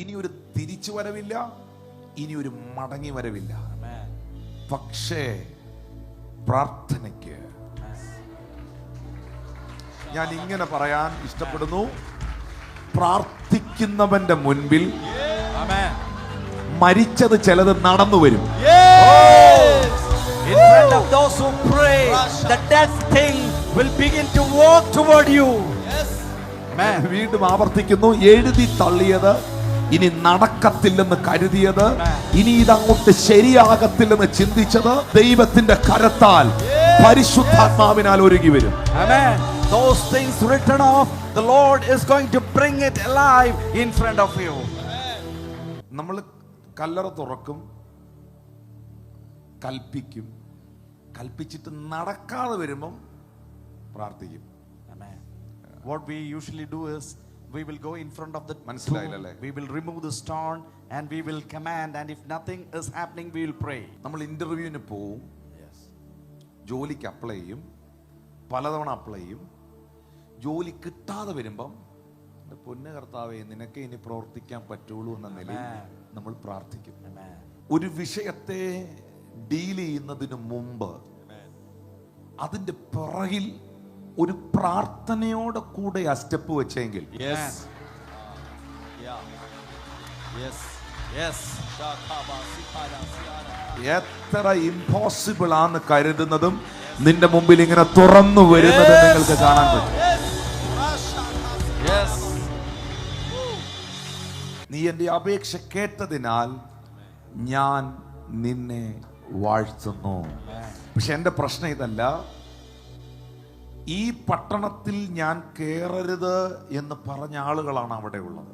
ഇനി ഒരു തിരിച്ചു വരവില്ല ഇനി ഒരു മടങ്ങി വരവില്ല. പക്ഷേ പ്രാർത്ഥനയ്ക്ക് ഞാൻ ഇങ്ങനെ പറയാൻ ഇഷ്ടപ്പെടുന്നു പ്രാർത്ഥിക്കുന്നവന്റെ മുൻപിൽ. മരിച്ചത് ചിലത് നടന്നു വരും Yes. In front of those who pray, the dead thing will begin to walk toward you. Amen. വീണ്ടും ആവർത്തിക്കുന്നു എഴുതി തള്ളിയത് ഇനി നടക്കത്തില്ലെന്ന് കരുതിയത് ഇനി ഇതങ്ങോട്ട് ശരിയാകത്തില്ലെന്ന് ചിന്തിച്ചത് ദൈവത്തിന്റെ കരത്താൽ പരിശുദ്ധാത്മാവിനാൽ ഒരുങ്ങി വരും Amen. Those things written off, the Lord is going to bring it alive in front of you. നമ്മൾ കല്ലറ തുറക്കും കൽപ്പിക്കും കൽപ്പിച്ചിട്ട് നടക്കാതെ വരുമ്പം പ്രാർത്ഥിക്കും. What we usually do is we will go in front of the മനസ്സിലായില്ലേ we we will remove the stone and we will command and if nothing is happening we will pray. നമ്മൾ ഇന്റർവ്യൂവിന് പോവും Yes. ജോലിക്ക് apply ചെയ്യും പലതവണ apply ചെയ്യും ജോലി കിട്ടാതെ വരുമ്പം "എന്റെ പൊന്ന് കർത്താവേ നിനക്ക് ഇനി പ്രവർത്തിക്കാൻ പറ്റുള്ളൂ എന്ന നിലയിൽ. നമ്മൾ പ്രാർത്ഥിക്കും. ഒരു വിഷയത്തെ ഡീൽ ചെയ്യുന്നതിന് മുമ്പ് അതിന്റെ പിറകിൽ ഒരു പ്രാർത്ഥനയോടെ കൂടെ ആ സ്റ്റെപ്പ് വെച്ചെങ്കിൽ. Yes. Yeah. Yes. Yes. എത്ര ഇമ്പോസിബിൾ ആന്ന് കരുതുന്നതും നിന്റെ മുമ്പിൽ ഇങ്ങനെ തുറന്നു വരുന്നത് നിങ്ങൾക്ക് കാണാൻ പറ്റും. നീ എന്റെ അപേക്ഷ കേട്ടതിനാൽ ഞാൻ നിന്നെ വാഴ്ത്തുന്നു. പക്ഷെ എന്റെ പ്രശ്നം ഇതല്ല. ഈ പട്ടണത്തിൽ ഞാൻ കയറരുത് എന്ന് പറഞ്ഞ ആളുകളാണ് അവിടെ ഉള്ളത്.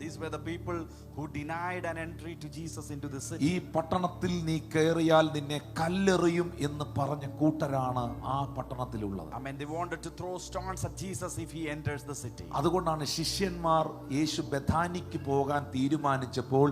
These were the people who denied an entry to Jesus into the city. ഈ പട്ടണത്തിൽ നീ കയറിയാൽ നിന്നെ കല്ലെറിയും എന്ന് പറഞ്ഞ കൂട്ടരാണ് ആ പട്ടണത്തിലുള്ളത് I mean, they wanted to throw stones at Jesus if he enters the city. അതുകൊണ്ടാണ് ശിഷ്യന്മാർ യേശു ബഥാനിക്ക് പോകാൻ തീരുമാനിച്ചപ്പോൾ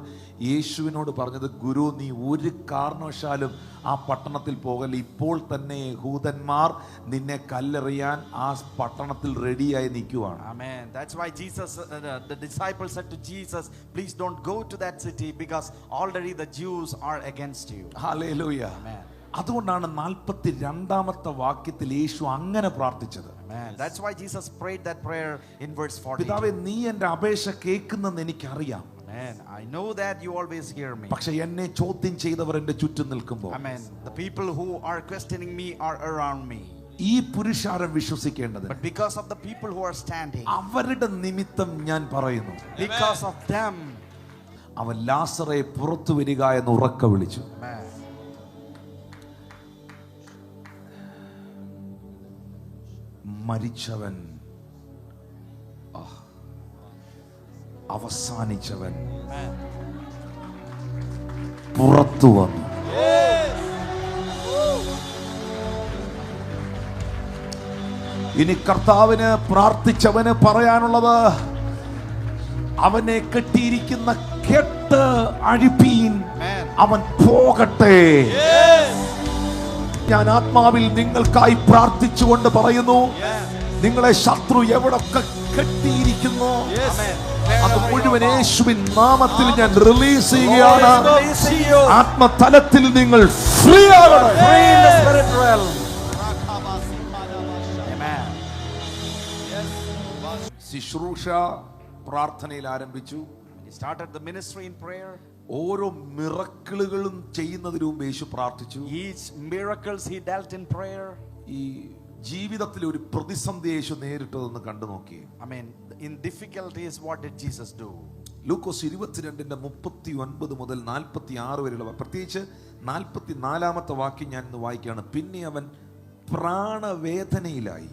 യേശുവിനോട് പറഞ്ഞത് ഗുരു നീ ഒരു കാരണവശാലും ആ പട്ടണത്തിൽ പോകല്ല ഇപ്പോൾ തന്നെ യഹൂദന്മാർ നിന്നെ കല്ലെറിയാൻ ആ പട്ടണത്തിൽ റെഡിയായി നിൽക്കുവാണ് Amen. That's why Jesus, uh, the, the disciples said to Jesus, please don't go to that city because already the Jews are against you. Hallelujah Amen. അതുകൊണ്ടാണ് നാൽപ്പത്തി രണ്ടാമത്തെ വാക്യത്തിൽ യേശു അങ്ങനെ പ്രാർത്ഥിച്ചത് Amen. That's why Jesus prayed that prayer in verse 40. പിതാവെ നീ എൻ്റെ അപേക്ഷ കേൾക്കുന്നെന്ന് എനിക്കറിയാം Amen. I know that you always hear me. പക്ഷെ എന്നെ ചോദ്യം ചെയ്തവർ എൻ്റെ ചുറ്റും നിൽക്കുമ്പോൾ Amen. The people who are questioning me are around me. ഈ പുരുഷാരം വിശ്വസിക്കേണ്ടത് But because of the people who are standing, അവരുടെ നിമിത്തം ഞാൻ പറയുന്നു because of them, അവൻ ലാസറെ പുറത്തു വരിക എന്ന് ഉറക്ക വിളിച്ചു മരിച്ചവൻ അവസാനിച്ചവൻ. പുറത്തു വന്നു ഇനി കർത്താവിന് പ്രാർത്ഥിച്ചവന് പറയാനുള്ളത് അവനെ കെട്ടിയിരിക്കുന്ന കെട്ട് അഴിപ്പീൻ. അവൻ പോകട്ടെ. ഞാൻ ആത്മാവിൽ നിങ്ങൾക്കായി പ്രാർത്ഥിച്ചുകൊണ്ട് പറയുന്നു. നിങ്ങളെ ശത്രു എവിടൊക്കെ കെട്ടിയിരിക്കുന്നു. അത് മുഴുവൻ യേശുവിൻ നാമത്തിൽ ഞാൻ റിലീസ് ചെയ്യുകയാണ്. ആത്മതലത്തിൽ നിങ്ങൾ ഫ്രീ ആകണം. ശുശ്രൂഷ പ്രാർത്ഥനയിൽ ആരംഭിച്ചു. Ministry in prayer. ഓരോ മിറക്കിളുകളും ചെയ്യുന്നതിന് മുമ്പ് യേശു പ്രാർത്ഥിച്ചു. Each miracles he dealt in. ഈ ജീവിതത്തിൽ ഒരു പ്രതിസന്ധി യേശു നേരിട്ടതെന്ന് കണ്ടു നോക്കി I mean in difficulties what did Jesus do ലൂക്കോസ് ഇരുപത്തിരണ്ടിന്റെ മുപ്പത്തി ഒൻപത് മുതൽ നാൽപ്പത്തി ആറ് വരെയുള്ള പ്രത്യേകിച്ച് നാൽപ്പത്തി നാലാമത്തെ വാക്യം ഞാൻ ഇന്ന് വായിക്കുകയാണ്. പിന്നെ അവൻ പ്രാണവേദനയിലായി.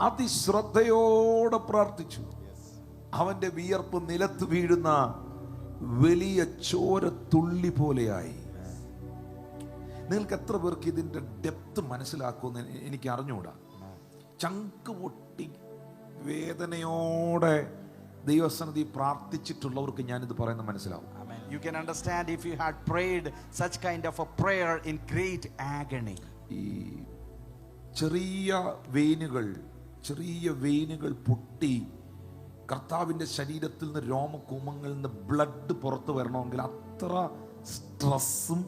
അതിശ്രദ്ധയോടെ പ്രാർത്ഥിച്ചു. അവന്റെ വിയർപ്പ് നിലത്ത് വീഴുന്ന വലിയ ചോര തുള്ളി പോലെയായി. നിങ്ങൾക്ക് എത്ര പേർക്ക് ഇതിന്റെ ഡെപ്ത് മനസ്സിലാക്കുമെന്ന് എനിക്ക് അറിഞ്ഞുകൂടാ? ചങ്ക് പൊട്ടി വേദനയോടെ ദൈവസന്നിധി പ്രാർത്ഥിച്ചിട്ടുള്ളവർക്ക് ഞാനിത് പറയുന്നത് മനസ്സിലാവും. You You can understand if you had prayed such kind of a prayer in great agony. ഈ ചെറിയ വെയിനുകൾ ചെറിയ വെയിനുകൾ പൊട്ടി കർത്താവിന്റെ ശരീരത്തിൽ നിന്ന് രോമകൂമങ്ങളിൽ നിന്ന് ബ്ലഡ് പുറത്തു വരണമെങ്കിൽ അത്ര സ്ട്രെസ്സും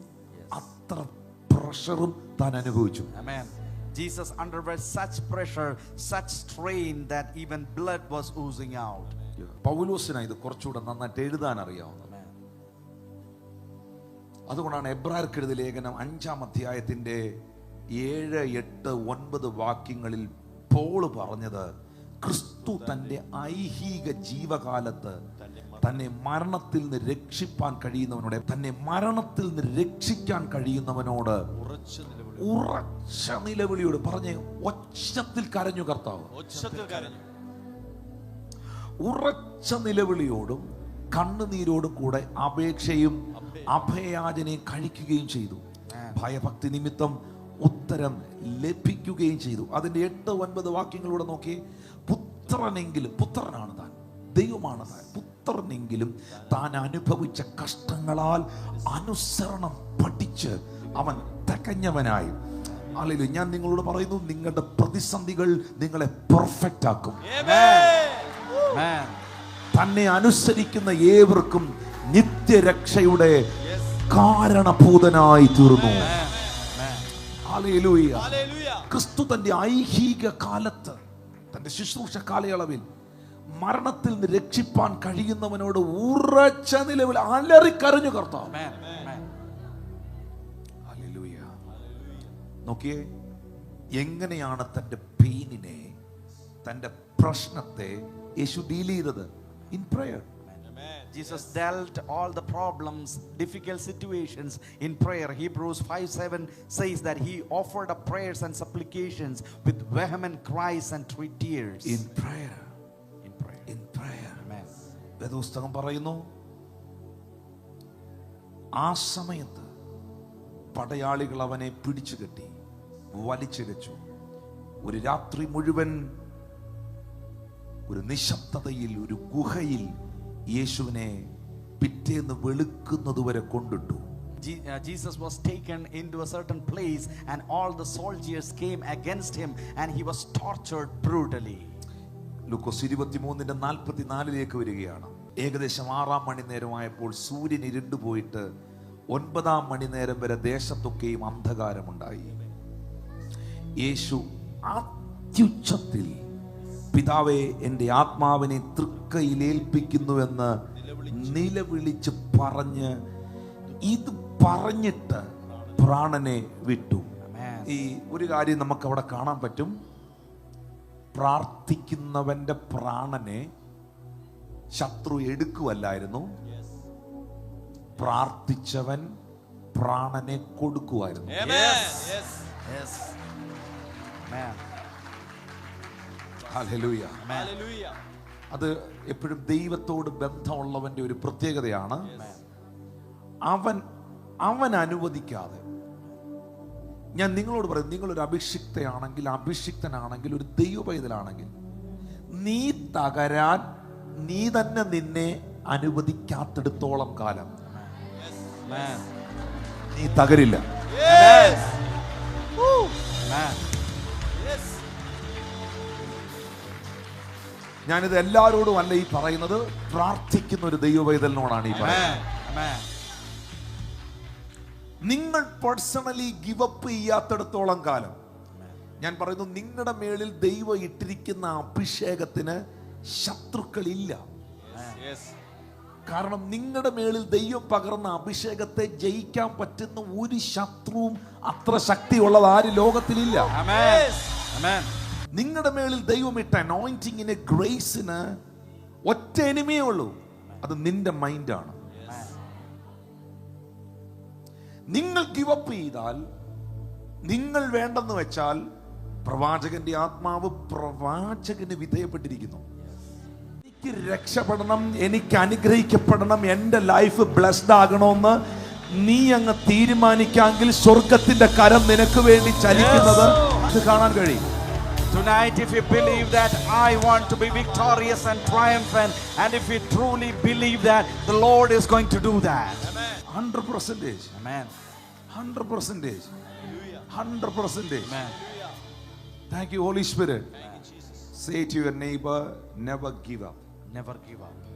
അത്ര പ്രഷറും താൻ അനുഭവിച്ചു. Jesus underwent such pressure, such strain that even blood was oozing out. പൗലോസിനായി ഇത് കുറച്ചുകൂടെ നന്നായിട്ട് എഴുതാൻ അറിയാവുന്നത്. അതുകൊണ്ടാണ് എബ്രാർക്കെഴുതി ലേഖനം അഞ്ചാം അധ്യായത്തിന്റെ ഏഴ് എട്ട് ഒൻപത് വാക്യങ്ങളിൽ പോൾ പറഞ്ഞത് ക്രിസ്തു തന്റെ ഐഹിക ജീവകാലത്ത് തന്നെ മരണത്തിൽ നിന്ന് രക്ഷിപ്പാൻ കഴിയുന്നവനോട് തന്നെ മരണത്തിൽ നിന്ന് രക്ഷിക്കാൻ കഴിയുന്നവനോട് ഉറച്ച നിലവിളിയോട് പറഞ്ഞ് ഒച്ചത്തിൽ കരഞ്ഞു കർത്താവ്. ഉറച്ച നിലവിളിയോടും കണ്ണുനീരോടും കൂടെ അപേക്ഷയും അഭയാചനയും കഴിക്കുകയും ചെയ്തു. ഭയഭക്തി നിമിത്തം ഉത്തരം ലഭിക്കുകയും ചെയ്തു. അതിന്റെ എട്ട് ഒൻപത് വാക്യങ്ങളിലൂടെ നോക്കി പുത്രനെങ്കിലും പുത്രനാണ് താൻ ദൈവമാണ് താൻ പുത്രനെങ്കിലും താൻ അനുഭവിച്ച കഷ്ടങ്ങളാൽ അനുസരണം പഠിച്ച് അവൻ തികഞ്ഞവനായി. അല്ലെങ്കിൽ ഞാൻ നിങ്ങളോട് പറയുന്നു നിങ്ങളുടെ പ്രതിസന്ധികൾ നിങ്ങളെ പെർഫെക്റ്റ് ആക്കും. തന്നെ അനുസരിക്കുന്ന ഏവർക്കും നിത്യരക്ഷയുടെ കാരണഭൂതനായി തീർന്നു. ക്രിസ്തു തന്റെ ഐഹിക കാലത്ത് തന്റെ ശുശ്രൂഷ കാലയളവിൽ മരണത്തിൽ നിന്ന് രക്ഷിപ്പാൻ കഴിയുന്നവനോട് ഉറച്ച നിലവിൽ അലറിക്കറിഞ്ഞു കർത്താവ്. നോക്കിയേ എങ്ങനെയാണ് തന്റെ പെയിനിനെ തന്റെ പ്രശ്നത്തെ യേശു ഡീൽ ചെയ്തത്? In prayer Jesus dealt all the problems, difficult situations in prayer. Hebrews 5 7 says that he offered up prayers and supplications with vehement cries and three tears. In prayer. in prayer. In prayer. Amen. വേദപുസ്തകം പറയുന്നു ആ സമയത്ത് പടയാളികൾ അവനെ പിടിച്ചു കെട്ടി വലിച്ചിഴച്ചു ഒരു രാത്രി മുഴുവൻ ഒരു നിശബ്ദതയിൽ ഒരു ഗുഹയിൽ യേശുവിനെ പിറ്റേന്ന് വെളുക്കുന്നത് വരെ കൊണ്ടിട്ടു. Je- Jesus was taken into a certain place, and all the soldiers came against him, and he was tortured brutally. ലൂക്കോസ് ഇരുപത്തിമൂന്നിന്റെ നാൽപ്പത്തിനാലിലേക്ക് വരികയാണ്. ഏകദേശം ആറാം മണി നേരമായപ്പോൾ സൂര്യൻ ഇരുണ്ടുപോയിട്ട് ഒൻപതാം മണി നേരം വരെ ദേശത്തൊക്കെയും അന്ധകാരമുണ്ടായി. യേശു അത്യുച്ചത്തിൽ പിതാവെ എന്റെ ആത്മാവിനെ തൃക്കയിലേൽപ്പിക്കുന്നുവെന്ന് നിലവിളിച്ച് പറഞ്ഞ് ഇത് പറഞ്ഞിട്ട് പ്രാണനെ വിട്ടു. ഈ ഒരു കാര്യം നമുക്ക് അവിടെ കാണാൻ പറ്റും. പ്രാർത്ഥിക്കുന്നവന്റെ പ്രാണനെ ശത്രു എടുക്കുവല്ലായിരുന്നു. പ്രാർത്ഥിച്ചവൻ പ്രാണനെ കൊടുക്കുമായിരുന്നു അത് എപ്പോഴും ദൈവത്തോട് ബന്ധമുള്ളവന്റെ ഒരു പ്രത്യേകതയാണ്. അവൻ അവൻ അനുവദിക്കാതെ. ഞാൻ നിങ്ങളോട് പറയും നിങ്ങളൊരു അഭിഷിക്തയാണെങ്കിൽ അഭിഷിക്തനാണെങ്കിൽ ഒരു ദൈവ പൈതലാണെങ്കിൽ നീ തകരാൻ നീ തന്നെ നിന്നെ അനുവദിക്കാത്തിടത്തോളം കാലം. നീ തകരില്ല. ഞാനിത് എല്ലാവരോടും അല്ല ഈ പറയുന്നത്. പ്രാർത്ഥിക്കുന്ന ഒരു ദൈവ പൈതലിനോടാണ് ഈ പറയുന്നത്. നിങ്ങൾ പേഴ്സണലി ഗിവ് ഗിവപ്പ് ചെയ്യാത്തടത്തോളം കാലം. ഞാൻ പറയുന്നു നിങ്ങളുടെ മേളിൽ ദൈവം ഇട്ടിരിക്കുന്ന അഭിഷേകത്തിന് ശത്രുക്കളില്ല. കാരണം നിങ്ങളുടെ മേളിൽ ദൈവം പകർന്ന അഭിഷേകത്തെ ജയിക്കാൻ പറ്റുന്ന ഒരു ശത്രുവും അത്ര ശക്തിയുള്ളത് ആര് ലോകത്തിലില്ല. നിങ്ങളുടെ മേളിൽ ദൈവം ഇട്ട അനോയിന്റിങ്ങിന് ഗ്രേസിന് ഒറ്റ എനിമയേ ഉള്ളൂ. അത് നിന്റെ മൈൻഡാണ് നിങ്ങൾ ഗിവപ്പ് ചെയ്താൽ നിങ്ങൾ വേണ്ടെന്ന് വെച്ചാൽ പ്രവാചകന്റെ ആത്മാവ് പ്രവാചകന് വിധേയപ്പെട്ടിരിക്കുന്നു. എനിക്ക് രക്ഷപ്പെടണം എനിക്ക് അനുഗ്രഹിക്കപ്പെടണം എന്റെ ലൈഫ് ബ്ലസ്ഡ് ആകണമെന്ന് നീ അങ്ങ് തീരുമാനിക്കാമെങ്കിൽ സ്വർഗത്തിന്റെ കരം നിനക്ക് വേണ്ടി ചലിക്കുന്നത് അത് കാണാൻ കഴിയും. Tonight, if you believe that I want to be victorious and triumphant, and if you truly believe that, the Lord is going to do that. 100%. Amen. 100%. 100%. Amen. Thank you, Holy Spirit. Thank you, Jesus. Say to your neighbor, never give up. Never give up.